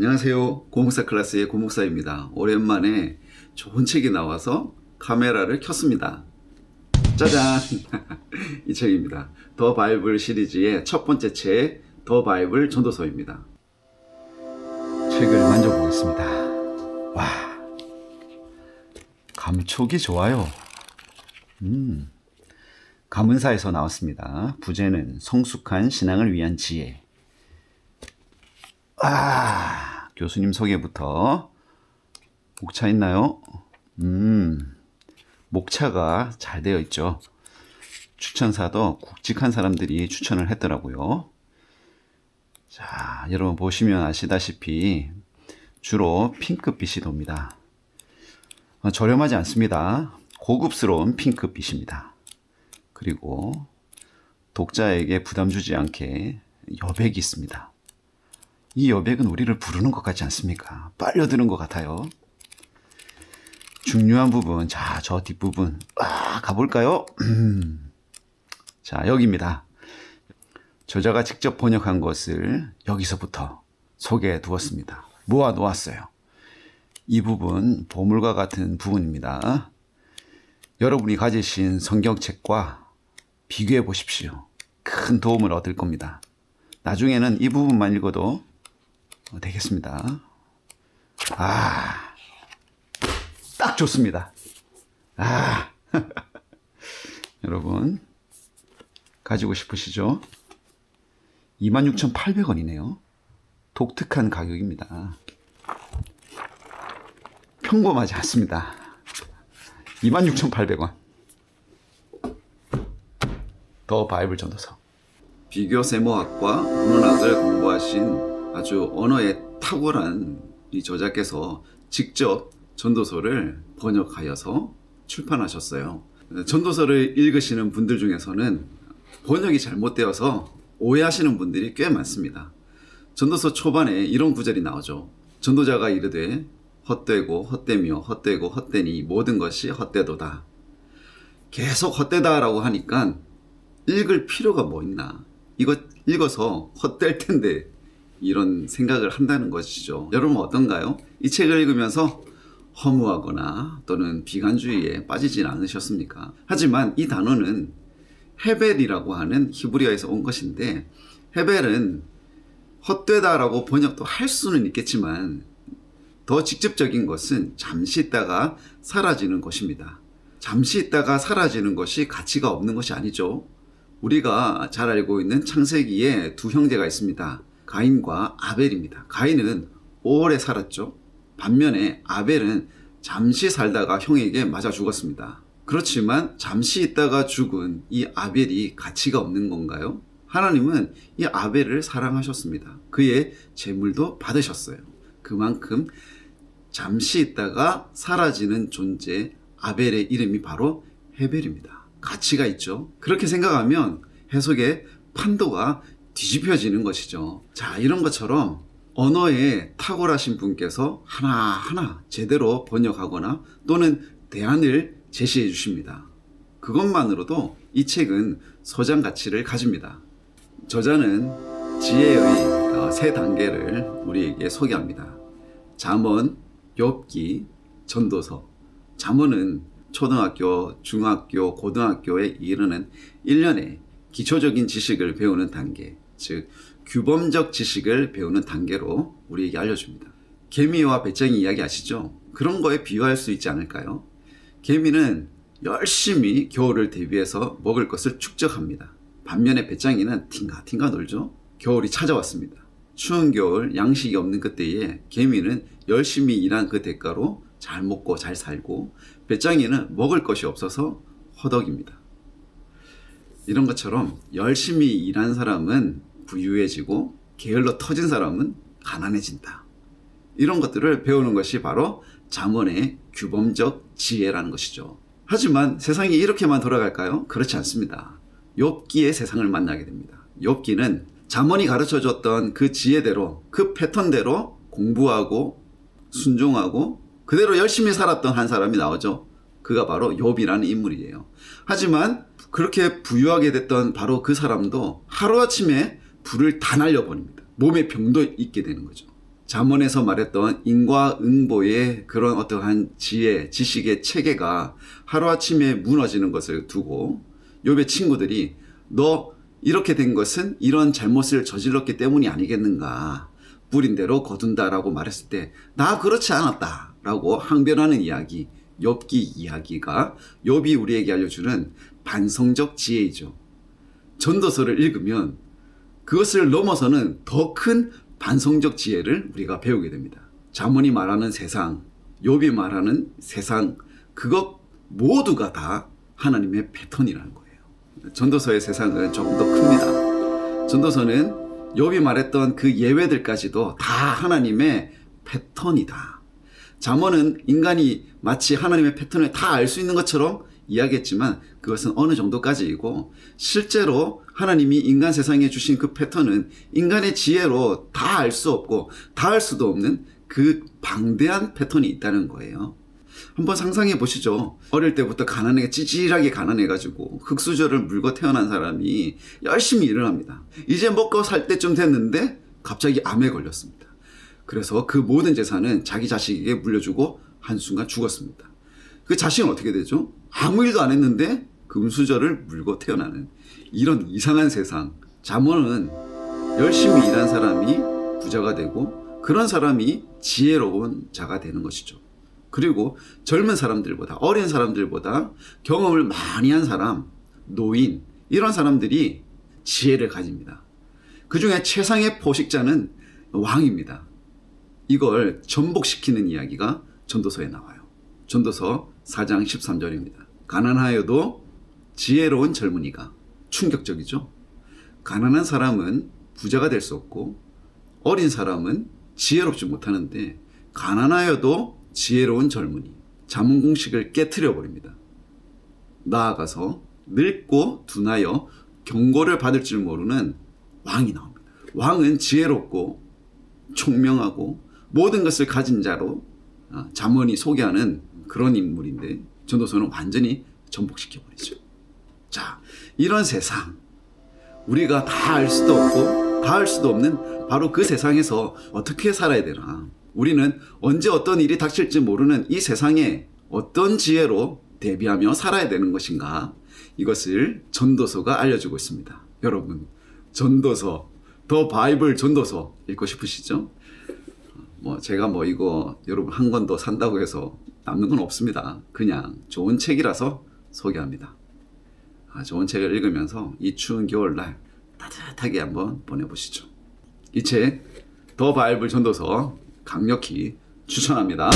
안녕하세요. 고목사 클래스의 고목사입니다. 오랜만에 좋은 책이 나와서 카메라를 켰습니다. 짜잔! 이 책입니다. 더 바이블 시리즈의 첫 번째 책, 더 바이블 전도서입니다. 책을 만져보겠습니다. 와, 감촉이 좋아요. 음, 가문사에서 나왔습니다. 부제는 성숙한 신앙을 위한 지혜. 아, 교수님 소개부터. 목차 있나요? 음, 목차가 잘 되어 있죠. 추천사도 굵직한 사람들이 추천을 했더라고요. 자, 여러분 보시면 아시다시피 주로 핑크빛이 돕니다. 어, 저렴하지 않습니다. 고급스러운 핑크빛입니다. 그리고 독자에게 부담 주지 않게 여백이 있습니다. 이 여백은 우리를 부르는 것 같지 않습니까? 빨려드는 것 같아요. 중요한 부분, 자, 저 뒷부분, 아, 가볼까요? 자, 여기입니다. 저자가 직접 번역한 것을 여기서부터 소개해 두었습니다. 모아 놓았어요. 이 부분, 보물과 같은 부분입니다. 여러분이 가지신 성경책과 비교해 보십시오. 큰 도움을 얻을 겁니다. 나중에는 이 부분만 읽어도 되겠습니다. 아, 딱 좋습니다. 아, 여러분, 가지고 싶으시죠? 26,800원이네요. 독특한 가격입니다. 평범하지 않습니다. 26,800원. 더 바이블 전도서. 비교 세모학과 문헌학을 공부하신 아주 언어에 탁월한 이 저자께서 직접 전도서를 번역하여서 출판하셨어요. 전도서를 읽으시는 분들 중에서는 번역이 잘못되어서 오해하시는 분들이 꽤 많습니다. 전도서 초반에 이런 구절이 나오죠. 전도자가 이르되 헛되고 헛되며 헛되고 헛되니 모든 것이 헛되도다. 계속 헛되다라고 하니까 읽을 필요가 뭐 있나. 이거 읽어서 헛될 텐데 이런 생각을 한다는 것이죠. 여러분 어떤가요? 이 책을 읽으면서 허무하거나 또는 비관주의에 빠지진 않으셨습니까? 하지만 이 단어는 헤벨이라고 하는 히브리어에서 온 것인데 헤벨은 헛되다라고 번역도 할 수는 있겠지만 더 직접적인 것은 잠시 있다가 사라지는 것입니다. 잠시 있다가 사라지는 것이 가치가 없는 것이 아니죠. 우리가 잘 알고 있는 창세기에 두 형제가 있습니다. 가인과 아벨입니다. 가인은 오래 살았죠. 반면에 아벨은 잠시 살다가 형에게 맞아 죽었습니다. 그렇지만 잠시 있다가 죽은 이 아벨이 가치가 없는 건가요? 하나님은 이 아벨을 사랑하셨습니다. 그의 재물도 받으셨어요. 그만큼 잠시 있다가 사라지는 존재 아벨의 이름이 바로 헤벨입니다. 가치가 있죠. 그렇게 생각하면 해석의 판도가 뒤집혀지는 것이죠. 자, 이런 것처럼 언어에 탁월하신 분께서 하나하나 제대로 번역하거나 또는 대안을 제시해 주십니다. 그것만으로도 이 책은 소장 가치를 가집니다. 저자는 지혜의 어, 세 단계를 우리에게 소개합니다. 잠언, 욥기, 전도서. 잠언은 초등학교, 중학교, 고등학교에 이르는 1년의 기초적인 지식을 배우는 단계, 즉 규범적 지식을 배우는 단계로 우리에게 알려줍니다. 개미와 배짱이 이야기 아시죠? 그런 거에 비유할 수 있지 않을까요? 개미는 열심히 겨울을 대비해서 먹을 것을 축적합니다. 반면에 배짱이는 팅가팅가 놀죠? 겨울이 찾아왔습니다. 추운 겨울 양식이 없는 그때에 개미는 열심히 일한 그 대가로 잘 먹고 잘 살고 배짱이는 먹을 것이 없어서 허덕입니다. 이런 것처럼 열심히 일한 사람은 부유해지고 게을러 터진 사람은 가난해진다. 이런 것들을 배우는 것이 바로 잠언의 규범적 지혜라는 것이죠. 하지만 세상이 이렇게만 돌아갈까요? 그렇지 않습니다. 욥기의 세상을 만나게 됩니다. 욥기는 잠언이 가르쳐 줬던 그 지혜대로 그 패턴대로 공부하고 순종하고 그대로 열심히 살았던 한 사람이 나오죠. 그가 바로 욥이라는 인물이에요. 하지만 그렇게 부유하게 됐던 바로 그 사람도 하루아침에 불을 다 날려버립니다. 몸에 병도 있게 되는 거죠. 잠언에서 말했던 인과응보의 그런 어떠한 지혜, 지식의 체계가 하루아침에 무너지는 것을 두고 욥의 친구들이 너 이렇게 된 것은 이런 잘못을 저질렀기 때문이 아니겠는가 뿌린 대로 거둔다라고 말했을 때 나 그렇지 않았다라고 항변하는 이야기 욥기 이야기가 욥이 우리에게 알려주는 반성적 지혜이죠. 전도서를 읽으면 그것을 넘어서는 더 큰 반성적 지혜를 우리가 배우게 됩니다. 자문이 말하는 세상, 욥이 말하는 세상, 그것 모두가 다 하나님의 패턴이라는 거예요. 전도서의 세상은 조금 더 큽니다. 전도서는 욥이 말했던 그 예외들까지도 다 하나님의 패턴이다. 잠언은 인간이 마치 하나님의 패턴을 다 알 수 있는 것처럼 이야기했지만 그것은 어느 정도까지이고 실제로 하나님이 인간 세상에 주신 그 패턴은 인간의 지혜로 다 알 수 없고 다 알 수도 없는 그 방대한 패턴이 있다는 거예요. 한번 상상해 보시죠. 어릴 때부터 가난하게 찌질하게 가난해가지고 흙수저를 물고 태어난 사람이 열심히 일을 합니다. 이제 먹고 살 때쯤 됐는데 갑자기 암에 걸렸습니다. 그래서 그 모든 재산은 자기 자식에게 물려주고 한순간 죽었습니다. 그 자식은 어떻게 되죠? 아무 일도 안 했는데 금수저를 물고 태어나는 이런 이상한 세상. 잠언은 열심히 일한 사람이 부자가 되고 그런 사람이 지혜로운 자가 되는 것이죠. 그리고 젊은 사람들보다 어린 사람들보다 경험을 많이 한 사람, 노인 이런 사람들이 지혜를 가집니다. 그 중에 최상의 포식자는 왕입니다. 이걸 전복시키는 이야기가 전도서에 나와요. 전도서 4장 13절입니다. 가난하여도 지혜로운 젊은이가 충격적이죠. 가난한 사람은 부자가 될 수 없고 어린 사람은 지혜롭지 못하는데 가난하여도 지혜로운 젊은이 자문 공식을 깨뜨려 버립니다. 나아가서 늙고 둔하여 경고를 받을 줄 모르는 왕이 나옵니다. 왕은 지혜롭고 총명하고 모든 것을 가진 자로 아, 잠언이 소개하는 그런 인물인데 전도서는 완전히 전복시켜 버리죠. 자, 이런 세상 우리가 다 알 수도 없고 다 알 수도 없는 바로 그 세상에서 어떻게 살아야 되나? 우리는 언제 어떤 일이 닥칠지 모르는 이 세상에 어떤 지혜로 대비하며 살아야 되는 것인가? 이것을 전도서가 알려주고 있습니다. 여러분, 전도서, 더 바이블 전도서 읽고 싶으시죠? 뭐 제가 뭐 이거 여러분 한 권 더 산다고 해서 남는 건 없습니다. 그냥 좋은 책이라서 소개합니다. 아, 좋은 책을 읽으면서 이 추운 겨울날 따뜻하게 한번 보내보시죠. 이 책 더 바이블 전도서 강력히 추천합니다.